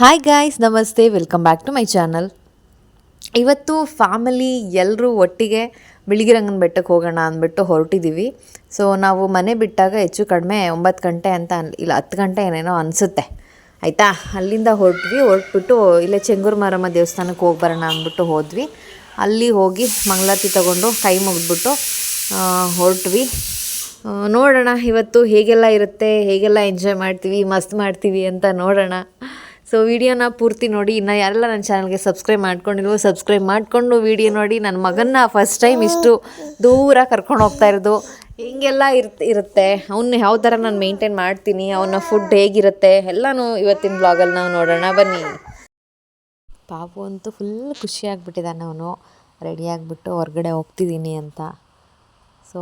Hi guys ನಮಸ್ತೆ welcome back to my channel ಇವತ್ತು family ಎಲ್ಲರೂ ಒಟ್ಟಿಗೆ ಬಿಳಿಗಿರಂಗನ ಬೆಟ್ಟಕ್ಕೆ ಹೋಗೋಣ ಅಂದ್ಬಿಟ್ಟು ಹೊರಟಿದ್ದೀವಿ ಸೊ ನಾವು ಮನೆ ಬಿಟ್ಟಾಗ ಹೆಚ್ಚು ಕಡಿಮೆ ಒಂಬತ್ತು ಗಂಟೆ ಅಂತ ಅನ್, ಇಲ್ಲ ಹತ್ತು ಗಂಟೆ ಏನೇನೋ ಅನಿಸುತ್ತೆ. ಆಯಿತಾ? ಅಲ್ಲಿಂದ ಹೊರಟ್ವಿ. ಹೊರಟ್ಬಿಟ್ಟು ಇಲ್ಲೇ ಚೆಂಗೂರು ಮಾರಮ್ಮ ದೇವಸ್ಥಾನಕ್ಕೆ ಹೋಗಿ ಬರೋಣ ಅಂದ್ಬಿಟ್ಟು ಹೋದ್ವಿ. ಅಲ್ಲಿ ಹೋಗಿ ಮಂಗಳಾರತಿ ತಗೊಂಡು ಕೈ ಮುಗಿದ್ಬಿಟ್ಟು ಹೊರಟ್ವಿ. ನೋಡೋಣ ಇವತ್ತು ಹೇಗೆಲ್ಲ ಇರುತ್ತೆ, ಹೇಗೆಲ್ಲ ಎಂಜಾಯ್ ಮಾಡ್ತೀವಿ, ಮಸ್ತ್ ಮಾಡ್ತೀವಿ ಅಂತ ನೋಡೋಣ. ಸೊ ವಿಡಿಯೋನ ಪೂರ್ತಿ ನೋಡಿ. ಇನ್ನು ಯಾರೆಲ್ಲ ನನ್ನ ಚಾನಲ್ಗೆ ಸಬ್ಸ್ಕ್ರೈಬ್ ಮಾಡ್ಕೊಂಡಿಲ್ವೋ ಸಬ್ಸ್ಕ್ರೈಬ್ ಮಾಡಿಕೊಂಡು ವಿಡಿಯೋ ನೋಡಿ. ನನ್ನ ಮಗನ್ನ ಫಸ್ಟ್ ಟೈಮ್ ಇಷ್ಟು ದೂರ ಕರ್ಕೊಂಡು ಹೋಗ್ತಾ ಇರೋದು. ಹಿಂಗೆಲ್ಲ ಇರ್ತ, ಇರುತ್ತೆ. ಅವನ್ನ ಯಾವ ಥರ ನಾನು ಮೇಂಟೈನ್ ಮಾಡ್ತೀನಿ, ಅವನ ಫುಡ್ ಹೇಗಿರುತ್ತೆ, ಎಲ್ಲನೂ ಇವತ್ತಿನ ಬ್ಲಾಗಲ್ಲಿ ನಾವು ನೋಡೋಣ. ಬನ್ನಿ. ಪಾಪು ಅಂತೂ ಫುಲ್ ಖುಷಿಯಾಗ್ಬಿಟ್ಟಿದ್ದಾನೆ ಅವನು. ರೆಡಿಯಾಗಿಬಿಟ್ಟು ಹೊರಗಡೆ ಹೋಗ್ತಿದ್ದೀನಿ ಅಂತ. ಸೊ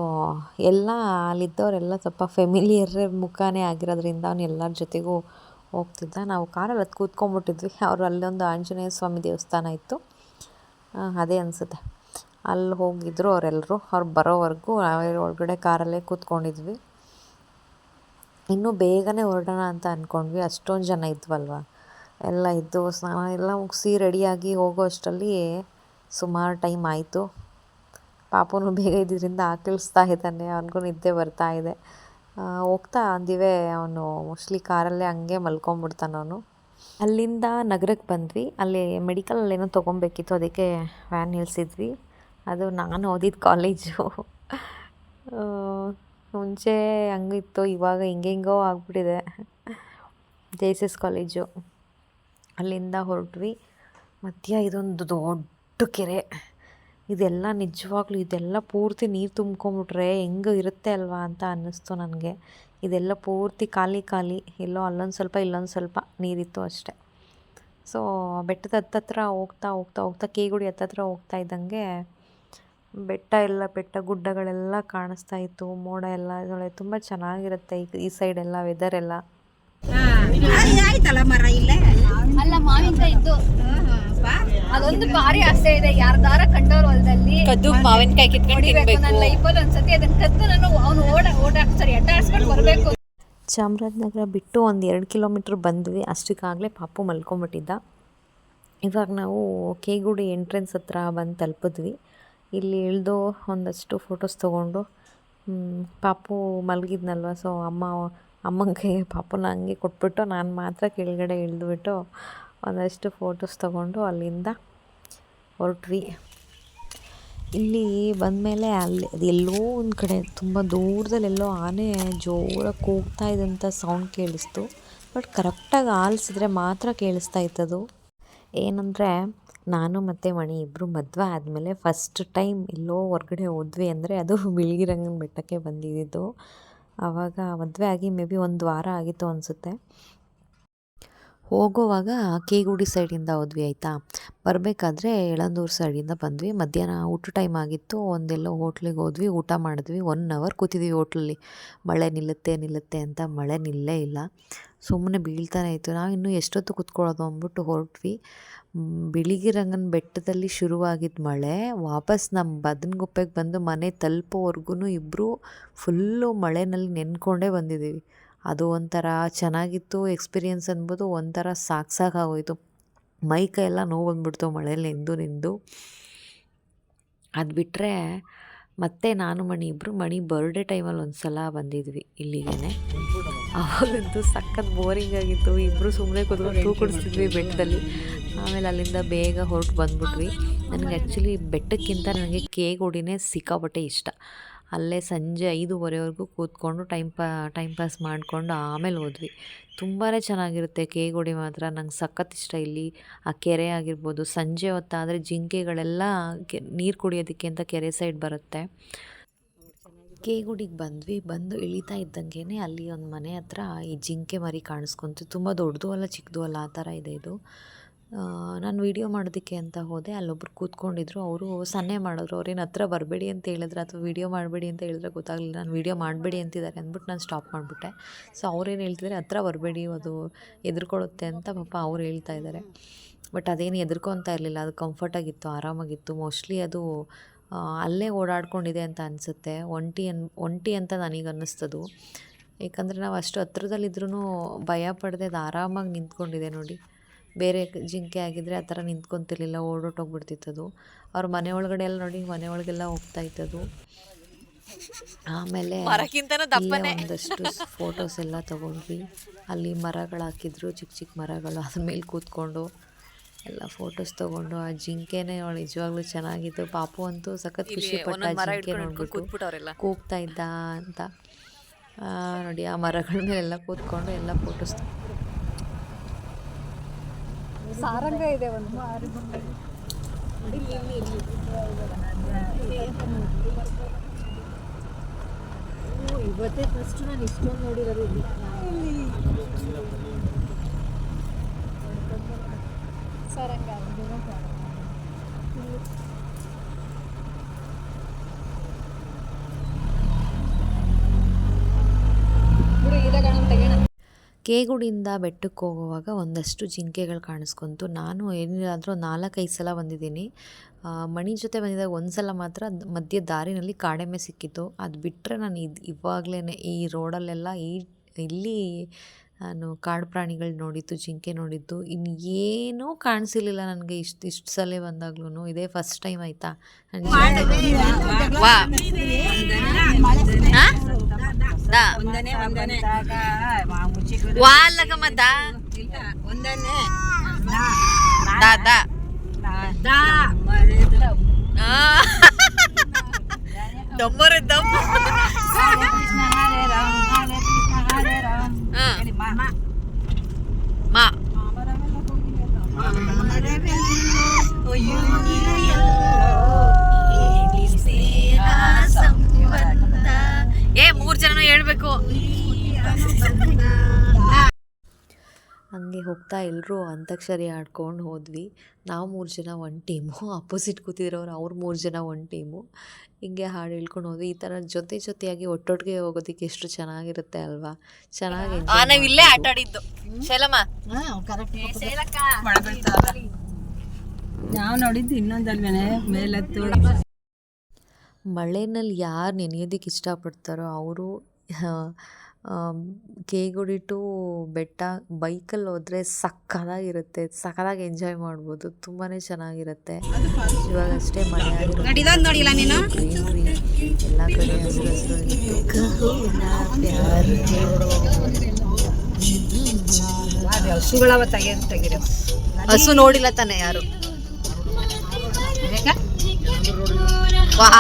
ಎಲ್ಲ ಅಲ್ಲಿದ್ದವರೆಲ್ಲ ಸ್ವಲ್ಪ ಫೆಮಿಲಿಯರ್ ಮುಖಾನೇ ಆಗಿರೋದ್ರಿಂದ ಅವನು ಎಲ್ಲರ ಜೊತೆಗೂ ಹೋಗ್ತಿದ್ದ. ನಾವು ಕಾರಲ್ಲಿ ಅದು ಕೂತ್ಕೊಂಡ್ಬಿಟ್ಟಿದ್ವಿ. ಅವರು ಅಲ್ಲೊಂದು ಆಂಜನೇಯ ಸ್ವಾಮಿ ದೇವಸ್ಥಾನ ಇತ್ತು. ಅದೇ ಅನಿಸುತ್ತೆ. ಅಲ್ಲಿ ಹೋಗಿದ್ರು ಅವರೆಲ್ಲರೂ ಅವ್ರು ಬರೋವರೆಗೂ ನಾವೇ ಒಳಗಡೆ ಕಾರಲ್ಲೇ ಕೂತ್ಕೊಂಡಿದ್ವಿ. ಇನ್ನೂ ಬೇಗನೆ ಹೊರಡೋಣ ಅಂತ ಅಂದ್ಕೊಂಡ್ವಿ ಅಷ್ಟೊಂದು ಜನ ಇದ್ವಲ್ವ? ಎಲ್ಲ ಇದ್ದು ಸ್ನಾನ ಎಲ್ಲ ಮುಗಿಸಿ ರೆಡಿಯಾಗಿ ಹೋಗೋ ಅಷ್ಟರಲ್ಲಿ ಸುಮಾರು ಟೈಮ್ ಆಯಿತು. ಪಾಪನು ಬೇಗ ಇದ್ದಿದ್ದರಿಂದ ಆಕಳಿಸ್ತಾ ಇದ್ದಾನೆ. ಅವನಿಗೂ ನಿದ್ದೆ ಬರ್ತಾ ಇದೆ. ಹೋಗ್ತಾ ಅಂದಿವೆ ಅವನು ಮೋಸ್ಟ್ಲಿ ಕಾರಲ್ಲೇ ಹಂಗೆ ಮಲ್ಕೊಂಬಿಡ್ತಾನ ಅವನು. ಅಲ್ಲಿಂದ ನಗರಕ್ಕೆ ಬಂದ್ವಿ. ಅಲ್ಲಿ ಮೆಡಿಕಲಲ್ಲಿ ಏನೋ ತೊಗೊಬೇಕಿತ್ತು, ಅದಕ್ಕೆ ವ್ಯಾನ್ ನಿಲ್ಲಿಸಿದ್ವಿ ಅದು ನಾನು ಓದಿದ ಕಾಲೇಜು ಮುಂಚೆ ಹಂಗಿತ್ತು, ಇವಾಗ ಹಿಂಗೆಂಗೋ ಆಗ್ಬಿಟ್ಟಿದೆ. ಜೆ ಎಸ್ ಎಸ್ ಕಾಲೇಜು ಅಲ್ಲಿಂದ ಹೊರಟ್ವಿ. ಮಧ್ಯ ಇದೊಂದು ದೊಡ್ಡ ಕೆರೆ. ಇದೆಲ್ಲ ನಿಜವಾಗ್ಲೂ ಇದೆಲ್ಲ ಪೂರ್ತಿ ನೀರು ತುಂಬ್ಕೊಂಬಿಟ್ರೆ ಹೆಂಗೆ ಇರುತ್ತೆ ಅಲ್ವಾ ಅಂತ ಅನ್ನಿಸ್ತು ನನಗೆ. ಇದೆಲ್ಲ ಪೂರ್ತಿ ಖಾಲಿ ಖಾಲಿ ಎಲ್ಲೋ ಅಲ್ಲೊಂದು ಸ್ವಲ್ಪ ಇಲ್ಲೊಂದು ಸ್ವಲ್ಪ ನೀರಿತ್ತು ಅಷ್ಟೆ. ಸೊ ಬೆಟ್ಟದ ಹತ್ತತ್ರ ಹೋಗ್ತಾ ಹೋಗ್ತಾ ಹೋಗ್ತಾ ಕೇಗುಡಿ ಹತ್ತತ್ರ ಹೋಗ್ತಾ ಇದ್ದಂಗೆ ಬೆಟ್ಟ ಎಲ್ಲ ಬೆಟ್ಟ ಗುಡ್ಡಗಳೆಲ್ಲ ಕಾಣಿಸ್ತಾ ಇತ್ತು. ಮೋಡ ಎಲ್ಲ ನೋಡಿ ತುಂಬ ಚೆನ್ನಾಗಿರುತ್ತೆ ಈ ಈ ಸೈಡ್ ಎಲ್ಲ ವೆದರ್ ಎಲ್ಲ. ಆಯ್ತಲ್ಲ ಮರ ಇಲ್ಲೇ? ಅಲ್ಲ ಮಾವಿನಕಾಯಿ ಇದ್ದು ಅದೊಂದು ಭಾರಿ ಆಸೆ ಇದೆ. ಯಾರ್ದಾರ ಕಂಡವ್ರು ಹೊಲದಲ್ಲಿ ಕದ್ದು ಮಾವಿನಕಾಯಿ ಕಿತ್ಕೊಂಡು ತಿನ್ಬೇಕು ನನ್ನ ಲೈಫಲ್ಲಿ ಒಂದ್ಸತಿ ಅದನ್ನ ಕದ್ದು ನಾನು ಅವ್ನು ಓಡ ಓಡ ಸಾರಿ ಅಡ್ಡಾಡ್ಸ್ಕೊಂಡು ಬರಬೇಕು. ಚಾಮರಾಜನಗರ ಬಿಟ್ಟು ಒಂದು ಎರಡು ಕಿಲೋಮೀಟ್ರ್ ಬಂದ್ವಿ. ಅಷ್ಟಕ್ಕಾಗಲೇ ಪಾಪು ಮಲ್ಕೊಂಬಿಟ್ಟಿದ್ದ. ಇವಾಗ ನಾವು ಕೇಗುಡಿ ಎಂಟ್ರೆನ್ಸ್ ಹತ್ರ ಬಂದು ತಲುಪಿದ್ವಿ. ಇಲ್ಲಿ ಇಳಿದು ಒಂದಷ್ಟು ಫೋಟೋಸ್ ತೊಗೊಂಡು ಪಾಪು ಮಲಗಿದ್ನಲ್ವ? ಸೊ ಅಮ್ಮ ಅಮ್ಮಂಗೆ ಪಾಪುನ ಹಂಗೆ ಕೊಟ್ಬಿಟ್ಟು ನಾನು ಮಾತ್ರ ಕೆಳಗಡೆ ಇಳಿದ್ಬಿಟ್ಟು ಒಂದಷ್ಟು ಫೋಟೋಸ್ ತಗೊಂಡು ಅಲ್ಲಿಂದ ಹೊರಟ್ವಿ. ಇಲ್ಲಿ ಬಂದಮೇಲೆ ಅಲ್ಲಿ, ಅದು ಎಲ್ಲೋ ಒಂದು ಕಡೆ, ತುಂಬ ದೂರದಲ್ಲಿ ಎಲ್ಲೋ ಆನೆ ಜೋರಾಗಿ ಕೂಗ್ತಾ ಇದ್ದಂಥ ಸೌಂಡ್ ಕೇಳಿಸ್ತು. ಬಟ್ ಕರೆಕ್ಟಾಗಿ ಆಲಿಸಿದ್ರೆ ಮಾತ್ರ ಕೇಳಿಸ್ತಾ ಇತ್ತದು ಏನಂದರೆ, ನಾನು ಮತ್ತು ಮಣಿ ಇಬ್ಬರು ಮದುವೆ ಆದಮೇಲೆ ಫಸ್ಟ್ ಟೈಮ್ ಎಲ್ಲೋ ಹೊರ್ಗಡೆ ಹೋದ್ವಿ ಅಂದರೆ ಅದು ಬಿಳಿಗಿರಂಗನ ಬೆಟ್ಟಕ್ಕೆ ಬಂದಿದ್ದು. ಆವಾಗ ಮದುವೆ ಆಗಿ ಮೇ ಬಿ ಒಂದು ವಾರ ಆಗಿತ್ತು ಅನಿಸುತ್ತೆ. ಹೋಗೋವಾಗ ಕೇಗುಡಿ ಸೈಡಿಂದ ಹೋದ್ವಿ ಆಯಿತಾ? ಬರಬೇಕಾದ್ರೆ ಎಳಂದೂರು ಸೈಡಿಂದ ಬಂದ್ವಿ. ಮಧ್ಯಾಹ್ನ ಊಟ ಟೈಮ್ ಆಗಿತ್ತು. ಒಂದೆಲ್ಲೋ ಹೋಟ್ಲಿಗೆ ಹೋದ್ವಿ. ಊಟ ಮಾಡಿದ್ವಿ. ಒನ್ ಅವರ್ ಕೂತಿದ್ವಿ ಹೋಟ್ಲಲ್ಲಿ. ಮಳೆ ನಿಲ್ಲುತ್ತೆ ನಿಲ್ಲುತ್ತೆ ಅಂತ ಮಳೆ ನಿಲ್ಲೇ ಇಲ್ಲ. ಸುಮ್ಮನೆ ಬೀಳ್ತಾನೆ ಇತ್ತು. ನಾವು ಇನ್ನೂ ಎಷ್ಟೊತ್ತು ಕೂತ್ಕೊಳ್ಳೋದು ಅಂದ್ಬಿಟ್ಟು ಹೊರಟ್ವಿ. ಬಿಳಿಗಿರಂಗನ ಬೆಟ್ಟದಲ್ಲಿ ಶುರುವಾಗಿದ್ದ ಮಳೆ. ವಾಪಸ್ ನಮ್ಮ ಬದನಗುಪ್ಪೆಗೆ ಬಂದು ಮನೆ ತಲುಪೋವರೆಗೂ ಇಬ್ಬರು ಫುಲ್ಲು ಮಳೆನಲ್ಲಿ ನೆನ್ಕೊಂಡೇ ಬಂದಿದ್ದೀವಿ. ಅದು ಒಂಥರ ಚೆನ್ನಾಗಿತ್ತು ಎಕ್ಸ್ಪೀರಿಯೆನ್ಸ್ ಅನ್ಬೋದು, ಒಂಥರ ಸಾಕು ಸಾಕಾಗೋಯ್ತು ಮೈ ಕೈ ಎಲ್ಲ ನೋವು ಬಂದ್ಬಿಡ್ತು ಮಳೆಯಲ್ಲಿ ನಿಂದು ನಿಂದು. ಅದು ಬಿಟ್ಟರೆ ಮತ್ತೆ ನಾನು, ಮಣಿ ಇಬ್ಬರು ಮಣಿ ಬರ್ಡೇ ಟೈಮಲ್ಲಿ ಒಂದು ಸಲ ಬಂದಿದ್ವಿ ಇಲ್ಲಿಗೆ ಅವಾಗಂತೂ ಸಖತ್ ಬೋರಿಂಗ್ ಆಗಿತ್ತು. ಇಬ್ಬರು ಸುಮ್ಮನೆ ಕೂತ್ಕೊಂಡು ಟೂ ಕುಡಿಸ್ತಿದ್ವಿ ಬೆಟ್ಟದಲ್ಲಿ. ಆಮೇಲೆ ಅಲ್ಲಿಂದ ಬೇಗ ಹೊರಟು ಬಂದ್ಬಿಟ್ವಿ. ನನಗೆ ಆ್ಯಕ್ಚುಲಿ ಬೆಟ್ಟಕ್ಕಿಂತ ನನಗೆ ಕೇಕ್ ಹೊಡಿನೇ ಸಿಕ್ಕಾಪಟ್ಟೆ ಇಷ್ಟ. ಅಲ್ಲೇ ಸಂಜೆ ಐದೂವರೆವರೆಗೂ ಕೂತ್ಕೊಂಡು ಟೈಮ್ ಪಾ, ಟೈಮ್ ಪಾಸ್ ಮಾಡಿಕೊಂಡು ಆಮೇಲೆ ಹೋದ್ವಿ. ತುಂಬಾ ಚೆನ್ನಾಗಿರುತ್ತೆ ಕೇಗುಡಿ ಮಾತ್ರ. ನಂಗೆ ಸಖತ್ ಇಷ್ಟ ಇಲ್ಲಿ. ಆ ಕೆರೆ ಆಗಿರ್ಬೋದು, ಸಂಜೆ ಹೊತ್ತಾದರೆ ಜಿಂಕೆಗಳೆಲ್ಲ ಕೆ, ನೀರು ಕುಡಿಯೋದಕ್ಕೆ ಅಂತ ಕೆರೆ ಸೈಡ್ ಬರುತ್ತೆ. ಕೇಗುಡಿಗೆ ಬಂದ್ವಿ. ಬಂದು ಇಳಿತಾ ಇದ್ದಂಗೆ ಅಲ್ಲಿ ಒಂದು ಮನೆ ಹತ್ರ ಈ ಜಿಂಕೆ ಮರಿ ಕಾಣಿಸ್ಕೊಂತು. ತುಂಬ ದೊಡ್ಡದು ಅಲ್ಲ, ಚಿಕ್ಕದು ಅಲ್ಲ, ಆ ಥರ ಇದೆ ಇದು. ನಾನು ವೀಡಿಯೋ ಮಾಡೋದಕ್ಕೆ ಅಂತ ಹೋದೆ. ಅಲ್ಲೊಬ್ರು ಕೂತ್ಕೊಂಡಿದ್ರು. ಅವರು ಸನ್ನೆ ಮಾಡಿದ್ರು ಅವ್ರೇನು ಹತ್ರ ಬರಬೇಡಿ ಅಂತ ಹೇಳಿದ್ರೆ ಅಥವಾ ವೀಡಿಯೋ ಮಾಡಬೇಡಿ ಅಂತ ಹೇಳಿದ್ರೆ ಗೊತ್ತಾಗಲಿಲ್ಲ. ನಾನು ವೀಡಿಯೋ ಮಾಡಬೇಡಿ ಅಂತಿದ್ದಾರೆ ಅಂದ್ಬಿಟ್ಟು ನಾನು ಸ್ಟಾಪ್ ಮಾಡಿಬಿಟ್ಟೆ. ಸೊ ಅವ್ರೇನು ಹೇಳ್ತಿದ್ದಾರೆ? ಹತ್ರ ಬರಬೇಡಿ, ಅದು ಎದುರ್ಕೊಳ್ಳುತ್ತೆ ಅಂತ ಪಾಪ ಅವ್ರು ಹೇಳ್ತಾ ಇದ್ದಾರೆ. ಬಟ್ ಅದೇನು ಎದುರ್ಕೊತಾ ಇರಲಿಲ್ಲ. ಅದು ಕಂಫರ್ಟಾಗಿತ್ತು ಆರಾಮಾಗಿತ್ತು. ಮೋಸ್ಟ್ಲಿ ಅದು ಅಲ್ಲೇ ಓಡಾಡ್ಕೊಂಡಿದೆ ಅಂತ ಅನಿಸುತ್ತೆ. ಒಂಟಿ ಅನ್, ಒಂಟಿ ಅಂತ ನನಗೆ ಅನ್ನಿಸ್ತದು. ಏಕೆಂದರೆ ನಾವು ಅಷ್ಟು ಹತ್ರದಲ್ಲಿದ್ರೂ ಭಯ ಪಡದೆ, ಅದು ಆರಾಮಾಗಿ ನಿಂತ್ಕೊಂಡಿದೆ ನೋಡಿ. ಬೇರೆ ಜಿಂಕೆ ಆಗಿದ್ದರೆ ಆ ಥರ ನಿಂತ್ಕೊಂತಿರ್ಲಿಲ್ಲ ಓಡೋಟೋಗ್ಬಿಡ್ತಿತ್ತದು ಅವ್ರ ಮನೆ ಒಳಗಡೆ ಎಲ್ಲ ನೋಡಿ ಮನೆ ಒಳಗೆಲ್ಲ ಹೋಗ್ತಾ ಇತ್ತದು ಆಮೇಲೆ ಇಲ್ಲೇ ಒಂದಷ್ಟು ಫೋಟೋಸ್ ಎಲ್ಲ ತಗೊಂಡ್ವಿ. ಅಲ್ಲಿ ಮರಗಳು ಹಾಕಿದ್ರು ಚಿಕ್ಕ ಚಿಕ್ಕ ಮರಗಳು ಅದ್ರ ಮೇಲೆ ಕೂತ್ಕೊಂಡು ಎಲ್ಲ ಫೋಟೋಸ್ ತಗೊಂಡು. ಆ ಜಿಂಕೆನೇ ಅವಳು ನಿಜವಾಗ್ಲೂ ಚೆನ್ನಾಗಿತ್ತು. ಪಾಪು ಅಂತೂ ಸಖತ್ ಖುಷಿ ಪಟ್ಟ ಜಿಂಕೆ ನೋಡ್ಬಿಟ್ಟು ಕೂಗ್ತಾ ಇದ್ದ ಅಂತ. ನೋಡಿ ಆ ಮರಗಳ ಮೇಲೆಲ್ಲ ಕೂತ್ಕೊಂಡು ಎಲ್ಲ ಫೋಟೋಸ್ ಸಾರಂಗ ಇದೆ ಒಂದು. ಇವತ್ತೇ ಫಸ್ಟ್ ನಾನು ಇಷ್ಟೊಂದು ನೋಡಿರೋದು ಇಲ್ಲಿ. ಸಾರಂಗ ಬಿಡು ಇದೆ ಕಣ ತೆಗೋಣ ಕೇಗುಡಿಯಿಂದ ಬೆಟ್ಟಕ್ಕೆ ಹೋಗುವಾಗ ಒಂದಷ್ಟು ಜಿಂಕೆಗಳು ಕಾಣಿಸ್ಕೊಂತು. ನಾನು ಏನಿಲ್ಲಾದರೂ ನಾಲ್ಕೈದು ಸಲ ಬಂದಿದ್ದೀನಿ. ಮಣಿ ಜೊತೆ ಬಂದಿದ್ದಾಗ ಒಂದು ಸಲ ಮಾತ್ರ ಮಧ್ಯ ದಾರಿನಲ್ಲಿ ಕಾಡೆಮ್ಮೆ ಸಿಕ್ಕಿತ್ತು. ಅದು ಬಿಟ್ಟರೆ ನಾನು ಇದು ಇವಾಗಲೇ ಈ ರೋಡಲ್ಲೆಲ್ಲ ಈ, ಇಲ್ಲಿ ನಾನು ಕಾಡು ಪ್ರಾಣಿಗಳು ನೋಡಿದ್ದು ಜಿಂಕೆ ನೋಡಿದ್ದು ಇನ್ನು ಏನೂ ಕಾಣಿಸಿರ್ಲಿಲ್ಲ ನನಗೆ ಇಷ್ಟು ಇಷ್ಟು ಸಲ ಬಂದಾಗ್ಲೂ ಇದೇ ಫಸ್ಟ್ ಟೈಮ್ ಆಯ್ತಾ? ದಮ್ಮರ ಒಂದನೇ ಏ ಮೂರು ಜನನು ಹೇಳ್ಬೇಕು. ಹಂಗೆ ಹೋಗ್ತಾ ಎಲ್ಲರೂ ಅಂತಕ್ಷರಿ ಆಡ್ಕೊಂಡು ಹೋದ್ವಿ. ನಾವು ಮೂರು ಜನ ಒಂದು ಟೀಮು ಅಪೋಸಿಟ್ ಕೂತಿದ್ರವ್ರು ಅವ್ರು ಮೂರು ಜನ ಒಂದು ಟೀಮು ಹಿಂಗೆ ಹಾಡು ಹೇಳ್ಕೊಂಡು ಹೋದ್ವಿ ಈ ತರ ಜೊತೆ ಜೊತೆಯಾಗಿ ಒಟ್ಟೊಟ್ಟಿಗೆ ಹೋಗೋದಿಕ್ಕೆ ಎಷ್ಟು ಚೆನ್ನಾಗಿರುತ್ತೆ ಅಲ್ವಾ? ಚೆನ್ನಾಗಿ ನಾವು ಇಲ್ಲೇ ಆಟ ಆಡಿದ್ದು. ಶೈಲಮ್ಮ. ನಾವು ನೋಡಿದ್ದು ಇನ್ನೊಂದಲ್ವೇನೆ ಮೇಲತ್ತು. ಮಳೆನಲ್ಲಿ ಯಾರು ನೆನೆಯೋದಕ್ಕೆ ಇಷ್ಟಪಡ್ತಾರೋ ಅವರು ಕೇಗುಡಿ ಟು ಬೆಟ್ಟ ಬೈಕಲ್ಲಿ ಹೋದರೆ ಸಕ್ಕತ್ತಾಗಿರುತ್ತೆ ಸಕ್ಕತ್ತಾಗಿ ಎಂಜಾಯ್ ಮಾಡ್ಬೋದು. ತುಂಬಾ ಚೆನ್ನಾಗಿರುತ್ತೆ. ಇವಾಗ ಅಷ್ಟೇ ಮಳೆ ಎಲ್ಲ ಕಡೆ ಹಸಿರು ಹಸಿರು ಹಸು ನೋಡಿಲ್ಲ ತಾನೆ ಯಾರು? ವಾ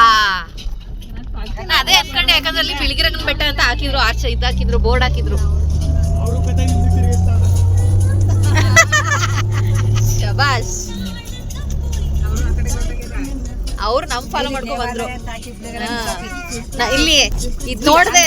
ಅದೇ ಅನ್ಕೊಂಡೆ, ಯಾಕಂದ್ರೆ ಅಲ್ಲಿ ಬಿಳಿಗಿರಂಗನ ಬೆಟ್ಟ ಅಂತ ಹಾಕಿದ್ರು ಆರ್ಚ್ ಇದ್ ಹಾಕಿದ್ರು ಬೋರ್ಡ್ ಹಾಕಿದ್ರು. ಶಬಾಷ್. ಅವ್ರು ನಮ್ ಫಾಲೋ ಮಾಡ್ಕೊಂಡ್ ಬಂದ್ರು. ಇಲ್ಲಿ, ಇದ್ ನೋಡ್ದೆ.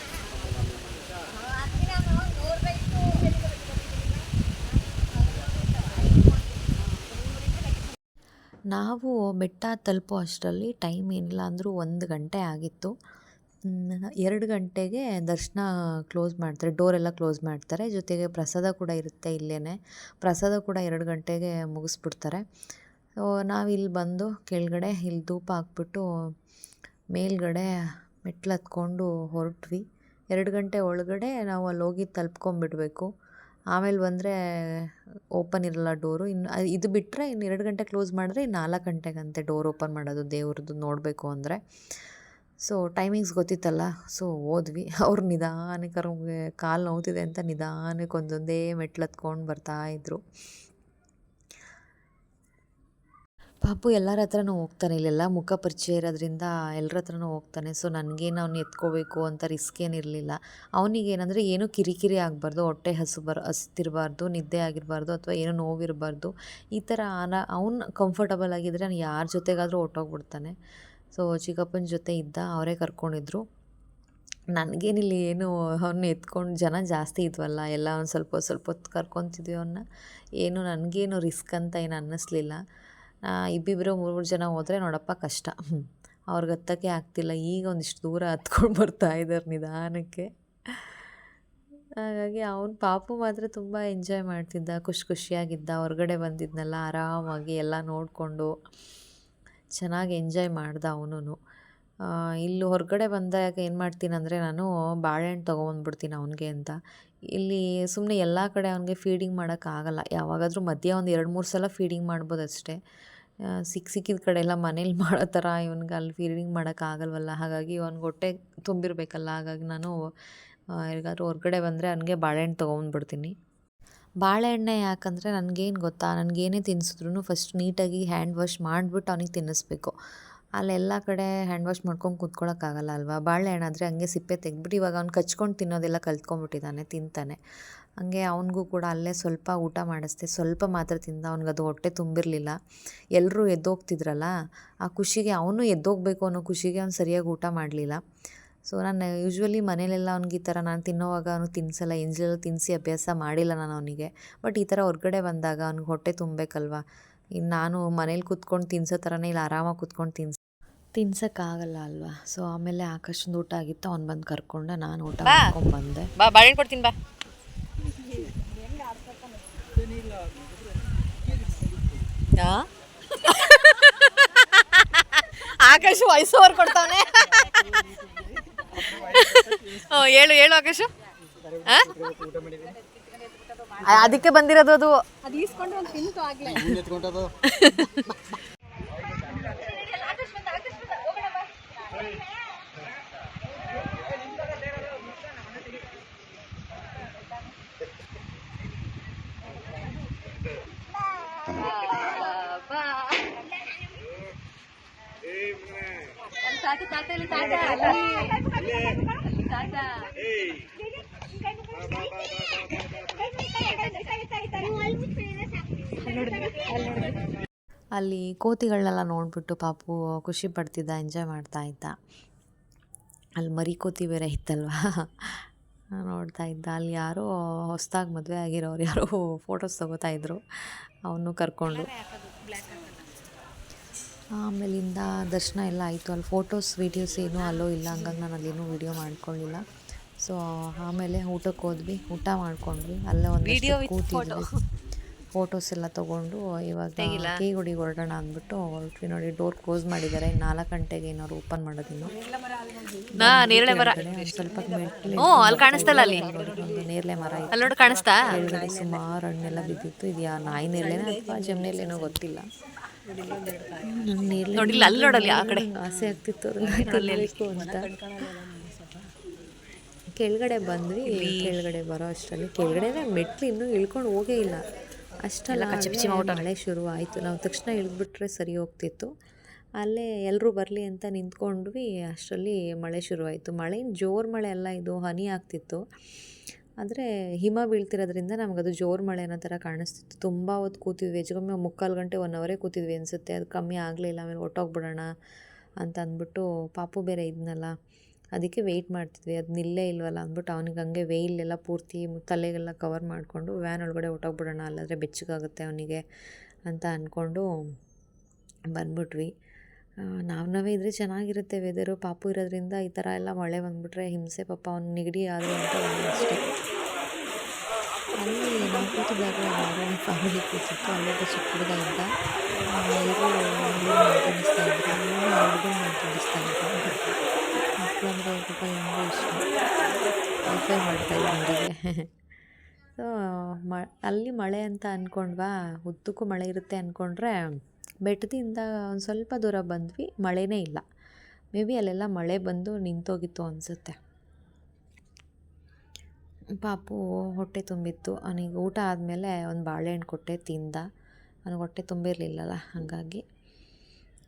ನಾವು ಬೆಟ್ಟ ತಲುಪೋ ಅಷ್ಟರಲ್ಲಿ ಟೈಮ್ ಏನಿಲ್ಲ ಅಂದರೂ ಒಂದು ಗಂಟೆ ಆಗಿತ್ತು. ಎರಡು ಗಂಟೆಗೆ ದರ್ಶನ ಕ್ಲೋಸ್ ಮಾಡ್ತಾರೆ ಡೋರೆಲ್ಲ ಕ್ಲೋಸ್ ಮಾಡ್ತಾರೆ. ಜೊತೆಗೆ ಪ್ರಸಾದ ಕೂಡ ಇರುತ್ತೆ ಇಲ್ಲೇ ಪ್ರಸಾದ ಕೂಡ ಎರಡು ಗಂಟೆಗೆ ಮುಗಿಸ್ಬಿಡ್ತಾರೆ. ನಾವು ಇಲ್ಲಿ ಬಂದು ಕೆಳಗಡೆ ಇಲ್ಲಿ ಧೂಪ ಹಾಕ್ಬಿಟ್ಟು ಮೇಲ್ಗಡೆ ಮೆಟ್ಲು ಹತ್ಕೊಂಡು ಹೊರಟ್ವಿ. ಎರಡು ಗಂಟೆ ಒಳಗಡೆ ನಾವು ಅಲ್ಲಿ ಹೋಗಿ ತಲುಪ್ಕೊಂಬಿಡ್ಬೇಕು. ಆಮೇಲೆ ಬಂದರೆ ಓಪನ್ ಇರಲ್ಲ ಡೋರು. ಇನ್ನು ಇದು ಬಿಟ್ಟರೆ ಇನ್ನು ಎರಡು ಗಂಟೆ ಕ್ಲೋಸ್ ಮಾಡಿದ್ರೆ ಇನ್ನು ನಾಲ್ಕು ಗಂಟೆಗಂತೆ ಡೋರ್ ಓಪನ್ ಮಾಡೋದು ದೇವ್ರದ್ದು ನೋಡಬೇಕು ಅಂದರೆ. ಸೊ, ಟೈಮಿಂಗ್ಸ್ ಗೊತ್ತಿತ್ತಲ್ಲ, ಸೊ ಹೋದ್ವಿ. ಅವ್ರು ನಿಧಾನಕ್ಕೆ ಅವ್ರಿಗೆ ಕಾಲು ನೋವ್ತಿದೆ ಅಂತ ನಿಧಾನಕ್ಕೆ ಒಂದೊಂದೇ ಮೆಟ್ಲು ಹತ್ಕೊಂಡು ಬರ್ತಾಯಿದ್ರು ಪಾಪು ಎಲ್ಲರ ಹತ್ರನೂ ಹೋಗ್ತಾನೆ, ಇಲ್ಲೆಲ್ಲ ಮುಖ ಪರಿಚಯ ಇರೋದ್ರಿಂದ ಎಲ್ಲರ ಹತ್ರನೂ ಹೋಗ್ತಾನೆ. ಸೊ, ನನಗೇನು ಅವ್ನು ಎತ್ಕೋಬೇಕು ಅಂತ ರಿಸ್ಕ್ ಏನಿರಲಿಲ್ಲ ಅವನಿಗೇನಂದರೆ ಏನೂ ಕಿರಿಕಿರಿ ಆಗಬಾರ್ದು, ಹೊಟ್ಟೆ ಹಸು ಬರ ಹಸ್ತಿರಬಾರ್ದು, ನಿದ್ದೆ ಆಗಿರಬಾರ್ದು ಅಥವಾ ಏನೋ ನೋವಿರಬಾರ್ದು. ಈ ಥರ ಆನ ಅವ್ನು ಕಂಫರ್ಟಬಲ್ ಆಗಿದ್ದರೆ ನಾನು ಯಾರ ಜೊತೆಗಾದರೂ ಹೊಟ್ಟೋಗ್ಬಿಡ್ತಾನೆ ಸೊ, ಚಿಕ್ಕಪ್ಪನ ಜೊತೆ ಇದ್ದ ಅವರೇ ಕರ್ಕೊಂಡಿದ್ರು. ನನಗೇನಿಲ್ಲ ಏನು ಅವ್ನು ಎತ್ಕೊಂಡು ಜನ ಜಾಸ್ತಿ ಇದ್ವಲ್ಲ, ಎಲ್ಲ ಒಂದು ಸ್ವಲ್ಪ ಸ್ವಲ್ಪ ಹೊತ್ತು ಕರ್ಕೊತಿದ್ವಿ ಅವನ್ನ ಏನು ನನಗೇನು ರಿಸ್ಕ್ ಅಂತ ಏನು ಅನ್ನಿಸ್ಲಿಲ್ಲ. ಇಬ್ಬಿಬ್ಬರು ಮೂರು ಮೂರು ಜನ ಹೋದರೆ ನೋಡಪ್ಪ ಕಷ್ಟ. ಅವ್ರಿಗೆ ಹತ್ತಕ್ಕೆ ಆಗ್ತಿಲ್ಲ. ಈಗ ಒಂದಿಷ್ಟು ದೂರ ಹತ್ಕೊಂಡು ಬರ್ತಾ ಇದ್ದಾರೆ ನಿಧಾನಕ್ಕೆ. ಹಾಗಾಗಿ ಅವ್ನು ಪಾಪು ಮಾತ್ರ ತುಂಬ ಎಂಜಾಯ್ ಮಾಡ್ತಿದ್ದ. ಖುಷಿ ಖುಷಿಯಾಗಿದ್ದ. ಹೊರಗಡೆ ಬಂದಿದ್ನಲ್ಲ ಆರಾಮಾಗಿ ಎಲ್ಲ ನೋಡಿಕೊಂಡು ಚೆನ್ನಾಗಿ ಎಂಜಾಯ್ ಮಾಡ್ದ ಅವನು ಇಲ್ಲಿ ಹೊರಗಡೆ ಬಂದಾಗ ಏನು ಮಾಡ್ತೀನಿ ಅಂದರೆ ನಾನು ಬಾಳೆಹಣ್ಣು ತೊಗೊಬಂದ್ಬಿಡ್ತೀನಿ ಅವನಿಗೆ ಅಂತ. ಇಲ್ಲಿ ಸುಮ್ಮನೆ ಎಲ್ಲ ಕಡೆ ಅವನಿಗೆ ಫೀಡಿಂಗ್ ಮಾಡೋಕ್ಕಾಗಲ್ಲ ಯಾವಾಗಾದರೂ ಮಧ್ಯ ಒಂದು ಎರಡು ಮೂರು ಸಲ ಫೀಡಿಂಗ್ ಮಾಡ್ಬೋದು ಅಷ್ಟೇ. ಸಿಕ್ಕ ಸಿಕ್ಕಿದ ಕಡೆ ಎಲ್ಲ ಮನೇಲಿ ಮಾಡೋ ಥರ ಇವನ್ಗೆ ಅಲ್ಲಿ ಫೀಡಿಂಗ್ ಮಾಡೋಕ್ಕಾಗಲ್ವಲ್ಲ ಹಾಗಾಗಿ ಅವ್ನಿಗೆ ಹೊಟ್ಟೆ ತುಂಬಿರಬೇಕಲ್ಲ. ಹಾಗಾಗಿ ನಾನು ಯಾರಿಗಾದ್ರೂ ಹೊರಗಡೆ ಬಂದರೆ ಅವನಿಗೆ ಬಾಳೆಹಣ್ಣು ತೊಗೊಂಬಂದ್ಬಿಡ್ತೀನಿ ಬಾಳೆಹಣ್ಣೆ ಯಾಕಂದರೆ ನನಗೇನು ಗೊತ್ತಾ? ನನಗೇನೇ ತಿನ್ನಿಸಿದ್ರು ಫಸ್ಟ್ ನೀಟಾಗಿ ಹ್ಯಾಂಡ್ ವಾಶ್ ಮಾಡಿಬಿಟ್ಟು ಅವನಿಗೆ ತಿನ್ನಿಸ್ಬೇಕು. ಅಲ್ಲೆಲ್ಲ ಕಡೆ ಹ್ಯಾಂಡ್ ವಾಶ್ ಮಾಡ್ಕೊಂಡು ಕೂತ್ಕೊಳ್ಳೋಕ್ಕಾಗಲ್ಲ ಅಲ್ವಾ? ಬಾಳೆಹಣ್ಣಾದರೆ ಹಂಗೆ ಸಿಪ್ಪೆ ತೆಗೆದ್ಬಿಟ್ಟು ಇವಾಗ ಅವ್ನು ಕಚ್ಕೊಂಡು ತಿನ್ನೋದೆಲ್ಲ ಕಲ್ತ್ಕೊಂಡ್ಬಿಟ್ಟಿದ್ದಾನೆ, ತಿಂತಾನೆ. ಹಂಗೆ ಅವನಿಗೂ ಕೂಡ ಅಲ್ಲೇ ಸ್ವಲ್ಪ ಊಟ ಮಾಡಿಸ್ದೆ. ಸ್ವಲ್ಪ ಮಾತ್ರ ತಿಂದ. ಅವ್ನಿಗೆ ಅದು ಹೊಟ್ಟೆ ತುಂಬಿರಲಿಲ್ಲ. ಎಲ್ಲರೂ ಎದ್ದೋಗ್ತಿದ್ರಲ್ಲ ಆ ಖುಷಿಗೆ ಅವನು ಎದ್ದೋಗಬೇಕು ಅನ್ನೋ ಖುಷಿಗೆ ಅವ್ನು ಸರಿಯಾಗಿ ಊಟ ಮಾಡಲಿಲ್ಲ. ಸೊ ನಾನು ಯೂಶ್ವಲಿ ಮನೇಲೆಲ್ಲ ಅವ್ನಿಗೆ ಈ ಥರ ನಾನು ತಿನ್ನೋವಾಗ ಅವನು ತಿನ್ನಿಸಲ್ಲ ಎಂಜಲೆಲ್ಲ ತಿನ್ನಿಸಿ ಅಭ್ಯಾಸ ಮಾಡಿಲ್ಲ ನಾನು ಅವನಿಗೆ. ಬಟ್ ಈ ಥರ ಹೊರಗಡೆ ಬಂದಾಗ ಅವ್ನಿಗೆ ಹೊಟ್ಟೆ ತುಂಬಬೇಕಲ್ವ? ಇನ್ನು ನಾನು ಮನೇಲಿ ಕೂತ್ಕೊಂಡು ತಿನ್ಸೋ ಥರನೇ ಇಲ್ಲಿ ಆರಾಮಾಗಿ ಕೂತ್ಕೊಂಡು ತಿನ್ಸ. ತಿನ್ಸೋಕ್ಕಾಗಲ್ಲ ಅಲ್ವಾ? ಸೊ ಆಮೇಲೆ ಆಕಾಶದ ಊಟ ಆಗಿತ್ತು. ಅವ್ನು ಬಂದು ಕರ್ಕೊಂಡು ನಾನು ಊಟ. ಮಾಡ್ಕೊಂಡು ಬಂದೆ. ಬಾ ಬಾಳೆ ಕೊಡ್ತೀನಿ ಬಾ. ಆಕಾಶ್ ವಾಯ್ಸ್ ಓವರ್ ಕೊಡ್ತಾವನೆ. ಹೇಳು ಹೇಳು ಆಕಾಶ್? ಅದಕ್ಕೆ ಬಂದಿರೋದು ಅದು. ಅಲ್ಲಿ ಕೋತಿಗಳನ್ನೆಲ್ಲ ನೋಡಿಬಿಟ್ಟು ಪಾಪು ಖುಷಿ ಪಡ್ತಿದ್ದ ಎಂಜಾಯ್ ಮಾಡ್ತಾ ಇದ್ದ. ಅಲ್ಲಿ ಮರಿ ಕೋತಿ ಬೇರೆ ಇತ್ತಲ್ವಾ? ನೋಡ್ತಾ ಇದ್ದ. ಅಲ್ಲಿ ಯಾರು ಹೊಸ್ದಾಗಿ ಮದುವೆ ಆಗಿರೋರು ಯಾರೋ ಫೋಟೋಸ್ ತಗೋತಾ ಇದ್ರು. ಅವನು ಕರ್ಕೊಂಡು. ಆಮೇಲಿಂದ ದರ್ಶನ ಎಲ್ಲ ಆಯಿತು. ಅಲ್ಲಿ ಫೋಟೋಸ್ ವೀಡಿಯೋಸ್ ಏನೂ ಅಲ್ಲೋ ಇಲ್ಲ ಹಂಗಾಗಿ ನಾನು ಅಲ್ಲೇನೂ ವೀಡಿಯೋ ಮಾಡ್ಕೊಳ್ಳಿಲ್ಲ ಸೊ ಆಮೇಲೆ ಊಟಕ್ಕೆ ಹೋದ್ವಿ. ಊಟ ಮಾಡ್ಕೊಂಡ್ವಿ. ಅಲ್ಲೇ ಒಂದು ಕೂತಿದ್ವಿ. ಫೋಟೋಸ್ ಎಲ್ಲ ತೊಗೊಂಡು ಇವಾಗ ಕೇಗುಡಿಗೆ ಹೊರಡೋಣ ಅಂದ್ಬಿಟ್ಟು ಹೊರಟ್ವಿ ನೋಡಿ. ಡೋರ್ ಕ್ಲೋಸ್ ಮಾಡಿದ್ದಾರೆ. ನಾಲ್ಕು ಗಂಟೆಗೆ ಏನಾದ್ರು ಓಪನ್ ಮಾಡೋದಿನ್ನು ನಾ ನೇರಳೆ ಮರ. ಸ್ವಲ್ಪ ಅಲ್ಲಿ ಕಾಣಿಸ್ತಲ್ಲ ಅಲ್ಲಿ? ಒಂದು ನೇರಳೆ ಮರ ಅಲ್ಲಿ ನೋಡಿ ಕಾಣಿಸ್ತಾ? ಕೆಳಗಡೆ ಸುಮಾರು ಹಣ್ಣೆಲ್ಲ ಬಿದ್ದಿತ್ತು. ಇದು ಯಾ ನಾಯಿ ನೇರಳೆನ ಅಥವಾ ಜಮ್ನೆಲೆನೋ ಗೊತ್ತಿಲ್ಲ. ನೋಡಿಲ್ಲ ಅಲ್ಲಿ ನೋಡಲ್ಲಿ ಆ ಕಡೆ? ಆಸೆ ಆಗ್ತಿತ್ತು ಅಂತ. ಕೆಳಗಡೆ ಬಂದ್ವಿ ಕೆಳಗಡೆ ಬರೋ ಅಷ್ಟರಲ್ಲಿ. ಕೆಳಗಡೆ ಮೆಟ್ಲು ಇನ್ನೂ ಇಳ್ಕೊಂಡು ಹೋಗೇ ಇಲ್ಲ. ಅಷ್ಟಲ್ಲ ಮಳೆ ಶುರು ಆಯಿತು ನಾವು ತಕ್ಷಣ ಇಳಿದ್ಬಿಟ್ರೆ ಸರಿ ಹೋಗ್ತಿತ್ತು. ಅಲ್ಲೇ ಎಲ್ಲರೂ ಬರಲಿ ಅಂತ ನಿಂತ್ಕೊಂಡ್ವಿ. ಅಷ್ಟರಲ್ಲಿ ಮಳೆ ಶುರುವಾಯಿತು. ಮಳೆ ಜೋರು ಮಳೆ ಅಲ್ಲ ಇದು ಹನಿ ಆಗ್ತಿತ್ತು. ಆದರೆ ಹಿಮ ಬೀಳ್ತಿರೋದ್ರಿಂದ ನಮಗದು ಜೋರು ಮಳೆ ಅನ್ನೋ ಥರ ಕಾಣಿಸ್ತಿತ್ತು. ತುಂಬ ಹೊತ್ತು ಕೂತಿದ್ವಿ. ಹೆಚ್ಚು ಕಮ್ಮಿ ಮುಕ್ಕಾಲು ಗಂಟೆ ಒನ್ ಅವರೇ ಕೂತಿದ್ವಿ ಅನಿಸುತ್ತೆ. ಅದು ಕಮ್ಮಿ ಆಗಲಿಲ್ಲ, ಆಮೇಲೆ ಒಟ್ಟೋಗ್ಬಿಡೋಣ ಅಂತ ಅಂದ್ಬಿಟ್ಟು ಪಾಪು ಬೇರೆ ಇದ್ನಲ್ಲ, ಅದಕ್ಕೆ ವೆಯ್ಟ್ ಮಾಡ್ತಿದ್ವಿ. ಅದು ನಿಲ್ಲೇ ಇಲ್ವಲ್ಲ ಅಂದ್ಬಿಟ್ಟು ಅವನಿಗೆ ಹಂಗೆ ವೆಯ್ಲೆಲ್ಲ ಪೂರ್ತಿ ತಲೆಗೆಲ್ಲ ಕವರ್ ಮಾಡಿಕೊಂಡು ವ್ಯಾನ್ ಒಳಗಡೆ ಹೊಟ್ಟೋಗ್ಬಿಡೋಣ ಅಲ್ಲಾದರೆ ಬೆಚ್ಚಗಾಗುತ್ತೆ ಅವನಿಗೆ ಅಂತ ಅಂದ್ಕೊಂಡು ಬಂದ್ಬಿಟ್ವಿ. ನಾವು ನಾವೇ ಇದ್ರೆ ಚೆನ್ನಾಗಿರುತ್ತೆ ವೆದರು ಪಾಪು ಇರೋದ್ರಿಂದ ಈ ಥರ ಎಲ್ಲ ಮಳೆ ಬಂದ್ಬಿಟ್ರೆ ಹಿಂಸೆ ಪಾಪ. ಅವ್ನು ನೆಗಡಿ ಆದರೂ ಅಂತ ಅಷ್ಟೇ. ಅಲ್ಲಿ ನಾವು ಕೂತಿದ್ದಾಗ ಯಾರೋ ಒಂದು ಫ್ಯಾಮಿಲಿ ಕೂತಿತ್ತು. ಅಲ್ಲೊಬ್ಬ ಚಿಕ್ಕ ಹುಡುಗ ಇದ್ದ. ಎಲ್ಲರೂ ನೀರು ಮಾತಾಡಿಸ್ತಾ ಇದ್ರು. ಆ ಹುಡುಗನ ಮಾತಾಡಿಸ್ತಾ ಇದ್ದ ಮಕ್ಕಳಂದ್ರೆ ಪಾಪ ಹೆಂಗೂ ಇಷ್ಟ. ವೈಫೈ ಮಾಡ್ತಾ ಅವರಿಗೆ ಸೊ ಮ, ಅಲ್ಲಿ ಮಳೆ ಅಂತ ಅಂದ್ಕೊಂಡ್ವಾ ಉದ್ದಕ್ಕೂ ಮಳೆ ಇರುತ್ತೆ ಅಂದ್ಕೊಂಡ್ರೆ ಬೆಟ್ಟದಿಂದ ಒಂದು ಸ್ವಲ್ಪ ದೂರ ಬಂದ್ವಿ. ಮಳೆನೇ ಇಲ್ಲ. ಮೇ ಬಿ ಅಲ್ಲೆಲ್ಲ ಮಳೆ ಬಂದು ನಿಂತೋಗಿತ್ತು ಅನಿಸುತ್ತೆ. ಪಾಪು ಹೊಟ್ಟೆ ತುಂಬಿತ್ತು. ಅವನಿಗೆ ಊಟ ಆದಮೇಲೆ ಒಂದು ಬಾಳೆಹಣ್ಣು ಕೊಟ್ಟೆ, ತಿಂದ. ಅವನಿಗೆ ಹೊಟ್ಟೆ ತುಂಬಿರಲಿಲ್ಲಲ್ಲ, ಹಾಗಾಗಿ.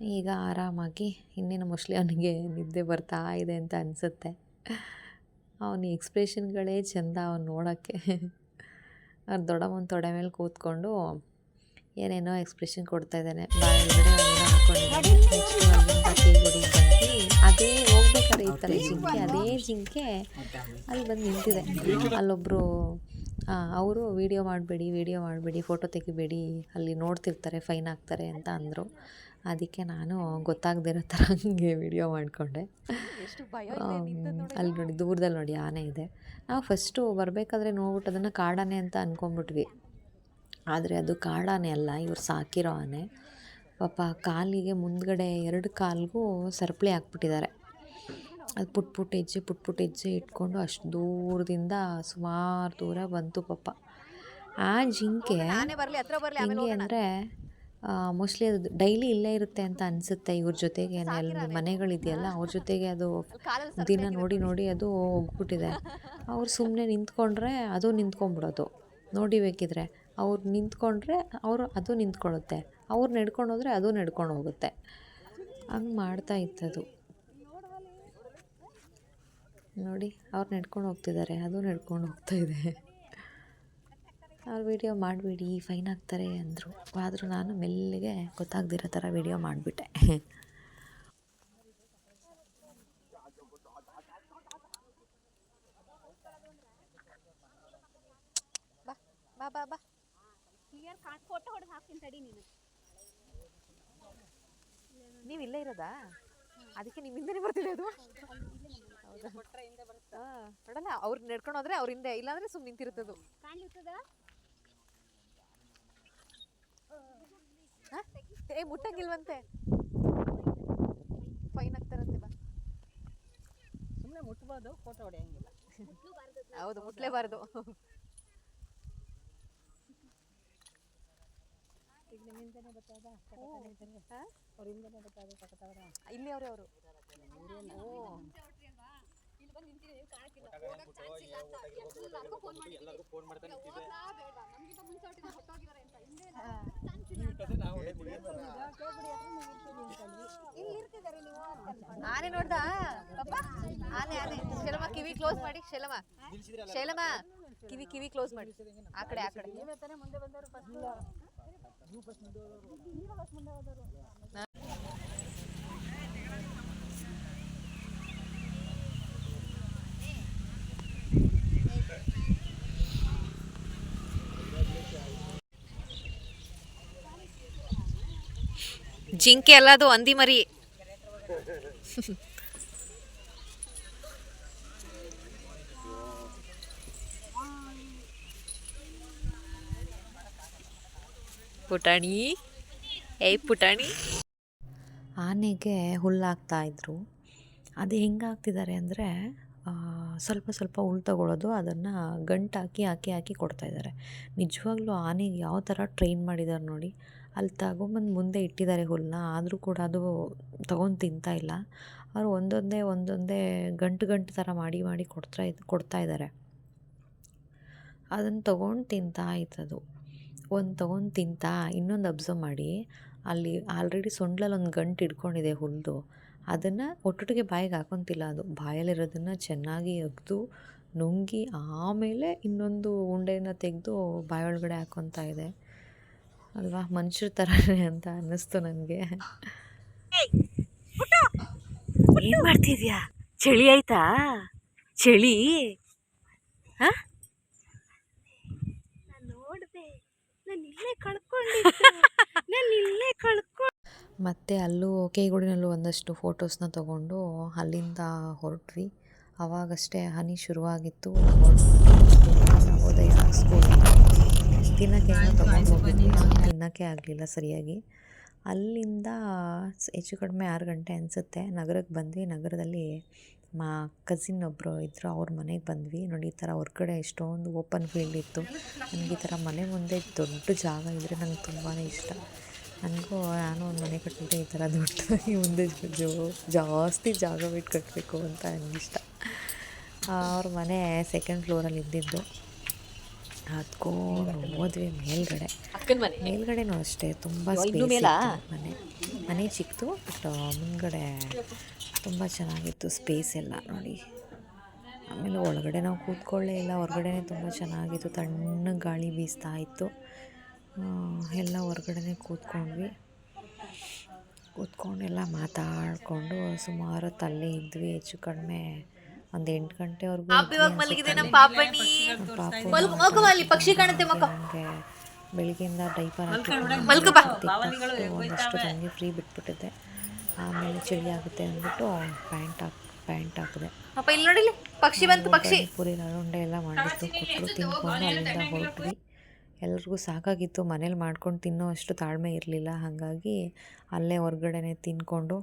ಈಗ ಆರಾಮಾಗಿ, ಇನ್ನೇನು ಮೋಸ್ಟ್ಲಿ ಅವನಿಗೆ ನಿದ್ದೆ ಬರ್ತಾ ಇದೆ ಅಂತ ಅನಿಸುತ್ತೆ. ಅವನ ಎಕ್ಸ್ಪ್ರೆಷನ್ಗಳೇ ಚೆಂದ ಅವ್ನು ನೋಡೋಕ್ಕೆ. ಅವ್ರ ದೊಡ್ಡಮ್ಮನ ತೊಡೆ ಮೇಲೆ ಕೂತ್ಕೊಂಡು ಏನೇನೋ ಎಕ್ಸ್ಪ್ರೆಷನ್ ಕೊಡ್ತಾ ಇದ್ದಾನೆ. ಅದೇ ಹೋಗ್ಬೇಕಾದ್ರೆ ಇತ್ತಲ್ಲ ಜಿಂಕೆ ಅದೇ ಜಿಂಕೆ ಅಲ್ಲಿ ಬಂದು ನಿಂತಿದೆ. ಅಲ್ಲೊಬ್ಬರು ಅವರು ವೀಡಿಯೋ ಮಾಡಬೇಡಿ ವೀಡಿಯೋ ಮಾಡಬೇಡಿ ಫೋಟೋ ತೆಗಿಬೇಡಿ ಅಲ್ಲಿ ನೋಡ್ತಿರ್ತಾರೆ ಫೈನ್ ಹಾಕ್ತಾರೆ ಅಂತ ಅಂದರು. ಅದಕ್ಕೆ ನಾನು ಗೊತ್ತಾಗದಿರೋ ಥರ ಹಂಗೆ ವಿಡಿಯೋ ಮಾಡಿಕೊಂಡೆ. ಅಲ್ಲಿ ನೋಡಿ ದೂರದಲ್ಲಿ ನೋಡಿ ಆನೆ ಇದೆ. ನಾವು ಫಸ್ಟು ಬರಬೇಕಾದ್ರೆ ನೋಡ್ಬಿಟ್ಟು ಅದನ್ನು ಕಾಡಾನೆ ಅಂತ ಅಂದ್ಕೊಂಬಿಟ್ವಿ ಆದರೆ ಅದು ಕಾಡಾನೆ ಅಲ್ಲ ಇವ್ರು ಸಾಕಿರೋ ಆನೆ. ಪಾಪ ಕಾಲಿಗೆ ಮುಂದ್ಗಡೆ ಎರಡು ಕಾಲಿಗೂ ಸರಪಳಿ ಹಾಕ್ಬಿಟ್ಟಿದ್ದಾರೆ. ಅದು ಪುಟ್ ಪುಟ್ ಹೆಜ್ಜೆ ಪುಟ್ ಪುಟ್ ಹೆಜ್ಜೆ ಇಟ್ಕೊಂಡು ಅಷ್ಟು ದೂರದಿಂದ ಸುಮಾರು ದೂರ ಬಂತು ಪಾಪ. ಆ ಜಿಂಕೆ ಹೆಂಗೆ ಅಂದರೆ ಮೋಸ್ಟ್ಲಿ ಅದು ಡೈಲಿ ಇಲ್ಲೇ ಇರುತ್ತೆ ಅಂತ ಅನಿಸುತ್ತೆ ಇವ್ರ ಜೊತೆಗೆ. ಮನೆಗಳಿದೆಯಲ್ಲ ಅವ್ರ ಜೊತೆಗೆ ಅದು ದಿನ ನೋಡಿ ನೋಡಿ ಅದು ಹೋಗ್ಬಿಟ್ಟಿದೆ. ಅವ್ರು ಸುಮ್ಮನೆ ನಿಂತ್ಕೊಂಡ್ರೆ ಅದು ನಿಂತ್ಕೊಂಡ್ಬಿಡೋದು. ನೋಡಿ ಬೇಕಿದ್ರೆ. ಅವ್ರು ನಿಂತ್ಕೊಂಡ್ರೆ ಅವರು ಅದು ನಿಂತ್ಕೊಳ್ಳುತ್ತೆ. ಅವ್ರು ನಡ್ಕೊಂಡು ಹೋದರೆ ಅದು ನಡ್ಕೊಂಡು ಹೋಗುತ್ತೆ. ಹಂಗೆ ಮಾಡ್ತಾ ಇತ್ತದು ನೋಡಿ, ಅವ್ರು ನಡ್ಕೊಂಡು ಹೋಗ್ತಿದ್ದಾರೆ. ಅದು ನಡ್ಕೊಂಡು ಹೋಗ್ತಾ ಇದೆ. ಅವ್ರು ವೀಡಿಯೋ ಮಾಡಬೇಡಿ ಫೈನ್ ಆಗ್ತಾರೆ ಅಂದರು. ಆದರೂ ನಾನು ಮೆಲ್ಲಿಗೆ ಗೊತ್ತಾಗ್ದಿರೋ ಥರ ವೀಡಿಯೋ ಮಾಡಿಬಿಟ್ಟೆ. ಬಾ ಬಾ ಬಾ. ಕ್ಲಿಯರ್ ಫೋಟೋ ಹೊಡೆದು ಹಾಕ್ತೀನಿ ತಡಿ ನೀನು. ನೀವು ಇಲ್ಲೇ ಇರೋದಾ? ಅದಕ್ಕೆ ನಿಮ್ಮಿಂದನೇ ಬರ್ತಿದೆ ಅದು ನೋಡಲ್ಲ ಅವ್ರು ನಡ್ಕೊಂಡು ಹೋದ್ರೆ ಅವ್ರ ಹಿಂದೆ ಇಲ್ಲಾಂದ್ರೆ ಸುಮ್ಮನೆ ನಿಂತಿರುತ್ತದು? ಏ ಮುಟ್ಟಂಗಿಲ್ವಂತೆ. ಫೈನ್ ಆಗ್ತಾರಂತೆ ಬಾ. ಸುಮ್ಮನೆ ಮುಟ್ಬೋದು ಫೋಟೋ ಹೊಡೆಯಂಗಿಲ್ಲ. ಹೌದು ಮುಟ್ಲೇಬಾರ್ದು ಈಗ ನಿಮ್ಮಿಂದನೇ ಬರ್ತದ ಹಾ? ಅವರಿಂದನೇ ಬರ್ತದ ಪಕ್ಕದವರ ಇಲ್ಲಿ ಅವ್ರೆ ಅವರು ಓ ಇಲ್ಲಿ ಬಂದು ನಿಂತಿದೆ ನೀವು ಕಾಣಕ್ಕಿಲ್ಲ ಹೋಗಕ್ ಚಾನ್ಸ್ ಇಲ್ಲ ಅಂತ ಎಲ್ಲರಿಗೂ ಫೋನ್ ಮಾಡಿದ್ದೀವಿ ಹೋಗ್ಲಾ ಬೇಡವಾ ನಮ್ಗಿಂತ ಮುಂಚೆ ಹೊಟ್ಟಿನ ಇಲ್ಲ ಅವರು ಆನೆ ನೋಡ್ದ? ಪಾಪ ಆನೆ ಆನೆ. ಶೈಲಮ್ಮ ಕಿವಿ ಕ್ಲೋಸ್ ಮಾಡಿ. ಶೈಲಮ್ಮ. ಶೈಲಮ್ಮ ಕಿವಿ ಕಿವಿ ಕ್ಲೋಸ್ ಮಾಡಿ. ಆ ಕಡೆ ಆ ಕಡೆ. ನೀವೇ ತಾನೇ ಮುಂದೆ ಬಂದವರು ಫಸ್ಟ್ ಜಿಂಕೆ ಅಲ್ಲ ಅದು ಮರಿ. ಪುಟಾಣಿ? ಏಯ್ ಪುಟಾಣಿ. ಆನೆಗೆ ಹುಲ್ಲಾಗ್ತಾ ಇದ್ರು ಅದು ಹೆಂಗಾಗ್ತಿದ್ದಾರೆ ಅಂದರೆ ಸ್ವಲ್ಪ ಸ್ವಲ್ಪ ಹುಲ್ ತಗೊಳ್ಳೋದು, ಅದನ್ನು ಗಂಟು ಹಾಕಿ ಹಾಕಿ ಹಾಕಿ ಕೊಡ್ತಾ ಇದ್ದಾರೆ ನಿಜವಾಗ್ಲೂ ಆನೆಗೆ ಯಾವ ಥರ ಟ್ರೈನ್ ಮಾಡಿದ್ದಾರೆ ನೋಡಿ. ಅಲ್ಲಿ ತಗೊಂಬಂದು ಮುಂದೆ ಇಟ್ಟಿದ್ದಾರೆ ಹುಲ್ಲನ್ನ ಆದರೂ ಕೂಡ ಅದು ತಗೊಂಡು ತಿಂತಾ ಇಲ್ಲ ಅವರು ಒಂದೊಂದೇ ಒಂದೊಂದೇ ಗಂಟು ಗಂಟು ಥರ ಮಾಡಿ ಮಾಡಿ ಕೊಡ್ತಾ ಕೊಡ್ತಾ ಇದ್ದಾರೆ ಅದನ್ನು ತೊಗೊಂಡು ತಿಂತಾ ಇತ್ತದು ಒಂದು ತೊಗೊಂಡು ತಿಂತಾ ಇನ್ನೊಂದು ಅಬ್ಸರ್ವ್ ಮಾಡಿ ಅಲ್ಲಿ ಆಲ್ರೆಡಿ ಸೊಂಡ್ಲಲ್ಲಿ ಒಂದು ಗಂಟು ಹಿಡ್ಕೊಂಡಿದೆ ಹುಲ್ದು ಅದನ್ನು ಒಟ್ಟೊಟ್ಟಿಗೆ ಬಾಯಿಗೆ ಹಾಕೊತಿಲ್ಲ ಅದು. ಬಾಯಲ್ಲಿರೋದನ್ನು ಚೆನ್ನಾಗಿ ಅಗ್ದು ನುಂಗಿ ಆಮೇಲೆ ಇನ್ನೊಂದು ಉಂಡೆನ ತೆಗೆದು ಬಾಯೊಳಗಡೆ ಹಾಕೊತ ಇದೆ. ಅಲ್ವಾ? ಮನುಷ್ಯರ ಥರನೇ ಅಂತ ಅನ್ನಿಸ್ತು ನನಗೆ. ಏನು ಮಾಡ್ತಿದ್ಯಾ? ಚಳಿ ಆಯ್ತಾ? ಚಳಿ? ಹಾಂ ನೋಡ್ದೆ ನಾನು ಇಲ್ಲೇ ಕಳ್ಕೊಂಡೆ ನಾನು ಇಲ್ಲೇ ಕಳ್ಕೊ ಮತ್ತು ಅಲ್ಲೂ ಕೇಗುಡಿನಲ್ಲೂ ಒಂದಷ್ಟು ಫೋಟೋಸ್ನ ತಗೊಂಡು ಅಲ್ಲಿಂದ ಹೊರಟ್ವಿ. ಅವಾಗಷ್ಟೇ ಹನಿ ಶುರುವಾಗಿತ್ತು. ನವೋದಯ ಸ್ಕೂಲ್ ತಿನ್ನೋಕ್ಕೆ ತಿನ್ನೋಕ್ಕೆ ಆಗಲಿಲ್ಲ ಸರಿಯಾಗಿ. ಅಲ್ಲಿಂದ ಹೆಚ್ಚು ಕಡಿಮೆ ಆರು ಗಂಟೆ ಅನಿಸುತ್ತೆ. ನಗರಕ್ಕೆ ಬಂದ್ವಿ. ನಗರದಲ್ಲಿ ಮಾ ಕಸಿನ್ ಒಬ್ಬರು ಇದ್ದರು ಅವ್ರ ಮನೆಗೆ ಬಂದ್ವಿ. ನೋಡಿ, ಈ ಥರ ಹೊರಗಡೆ ಎಷ್ಟೊಂದು ಓಪನ್ ಫೀಲ್ಡ್ ಇತ್ತು. ನನಗೆ ಈ ಥರ ಮನೆ ಮುಂದೆ ದೊಡ್ಡ ಜಾಗ ಇದ್ದರೆ ನಂಗೆ ತುಂಬಾ ಇಷ್ಟ. ನನಗೂ ನಾನು ಒಂದು ಮನೆ ಕಟ್ಟಿದ್ರೆ ಈ ಥರ ದೊಡ್ಡದಾಗಿ ಮುಂದೆ ಜೋ ಜಾಸ್ತಿ ಜಾಗ ಬಿಟ್ಟು ಕಟ್ಟಬೇಕು ಅಂತ ನನಗಿಷ್ಟ ಅವ್ರ ಮನೆ ಸೆಕೆಂಡ್ ಫ್ಲೋರಲ್ಲಿ ಇದ್ದಿದ್ದು. ಹತ್ಕೊಂಡು ಹೋದ್ವಿ ಮೇಲ್ಗಡೆ. ಮೇಲ್ಗಡೆನೂ ಅಷ್ಟೇ ತುಂಬ ಸ್ಪೇಸ್? ಮನೆ. ಮನೆ ಚಿಕ್ಕದು ಬಟ್ ಮುಂದ್ಗಡೆ ತುಂಬ ಚೆನ್ನಾಗಿತ್ತು ಸ್ಪೇಸ್ ಎಲ್ಲ ನೋಡಿ. ಆಮೇಲೆ ಒಳಗಡೆ ನಾವು ಕೂತ್ಕೊಳ್ಳೇ ಇಲ್ಲ ಹೊರಗಡೆ ತುಂಬ ಚೆನ್ನಾಗಿತ್ತು ತಣ್ಣ ಗಾಳಿ ಬೀಸ್ತಾ ಇತ್ತು. ಎಲ್ಲ ಹೊರಗಡೆ ಕೂತ್ಕೊಂಡ್ವಿ. ಕೂತ್ಕೊಂಡೆಲ್ಲ ಮಾತಾಡಿಕೊಂಡು ಸುಮಾರು ಹೊತ್ತು ಅಲ್ಲೇ ಇದ್ವಿ ಹೆಚ್ಚು ಕಡಿಮೆ ಒಂದು ಎಂಟು ಗಂಟೆವರೆಗೂ ಪಾಪಣಿ ಪಕ್ಷಿ ಕಾಣುತ್ತೆ ಮಕ್ಕ ಬೆಳಿಗ್ಗೆಯಿಂದ ಡೈಪರ್ ಒಂದಷ್ಟು ನನಗೆ ಫ್ರೀ ಬಿಟ್ಬಿಟ್ಟಿದ್ದೆ ಆಮೇಲೆ ಚಳಿ ಆಗುತ್ತೆ ಅಂದ್ಬಿಟ್ಟು ಪ್ಯಾಂಟ್ ಹಾಕ್ ಪ್ಯಾಂಟ್ ಹಾಕಿದೆ. ಅಪ್ಪ ಇಲ್ಲಿ ನೋಡಿ ಪಕ್ಷಿ ಬಂತು ಪಕ್ಷಿ. ಪೂರಿ ನಡುಂಡೆ ಎಲ್ಲ ಮಾಡಿತ್ತು ಕೊಟ್ಟರು ತಿನ್ಕೊಂಡು ಅಲ್ಲಿಂದ ಹೊರಟ್ವಿ. ಎಲ್ರಿಗೂ ಸಾಕಾಗಿತ್ತು ಮನೇಲಿ ಮಾಡ್ಕೊಂಡು ತಿನ್ನೋ ಅಷ್ಟು ತಾಳ್ಮೆ ಇರಲಿಲ್ಲ. ಹಾಗಾಗಿ ಅಲ್ಲೇ ಹೊರ್ಗಡೆನೆ ತಿನ್ಕೊಂಡು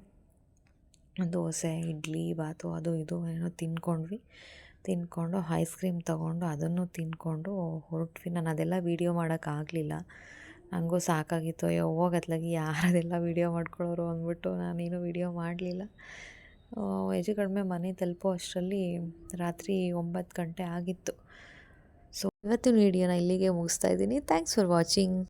ದೋಸೆ, ಇಡ್ಲಿ ಬಾತು ಅದು ಇದು ಏನೋ ತಿನ್ಕೊಂಡ್ವಿ ತಿನ್ಕೊಂಡು ಐಸ್ ಕ್ರೀಮ್ ತೊಗೊಂಡು ಅದನ್ನು ತಿನ್ಕೊಂಡು ಹೊರಟ್ವಿ. ನಾನು ಅದೆಲ್ಲ ವೀಡಿಯೋ ಮಾಡೋಕ್ಕಾಗಲಿಲ್ಲ ನನಗೂ ಸಾಕಾಗಿತ್ತು. ಅಯ್ಯೋ ಹೋಗತ್ಲಾಗಿ ಯಾರದೆಲ್ಲ ವೀಡಿಯೋ ಮಾಡ್ಕೊಳ್ಳೋರು ಅಂದ್ಬಿಟ್ಟು ನಾನೇನು ವೀಡಿಯೋ ಮಾಡಲಿಲ್ಲ. ಹೆಚ್ಚು ಕಡಿಮೆ ಮನೆ ತಲುಪೋ ಅಷ್ಟರಲ್ಲಿ ರಾತ್ರಿ ಒಂಬತ್ತು ಗಂಟೆ ಆಗಿತ್ತು. ಸೊ ಇವತ್ತಿನ ವೀಡಿಯೋನ ಇಲ್ಲಿಗೆ ಮುಗಿಸ್ತಾ ಇದ್ದೀನಿ. Thanks for watching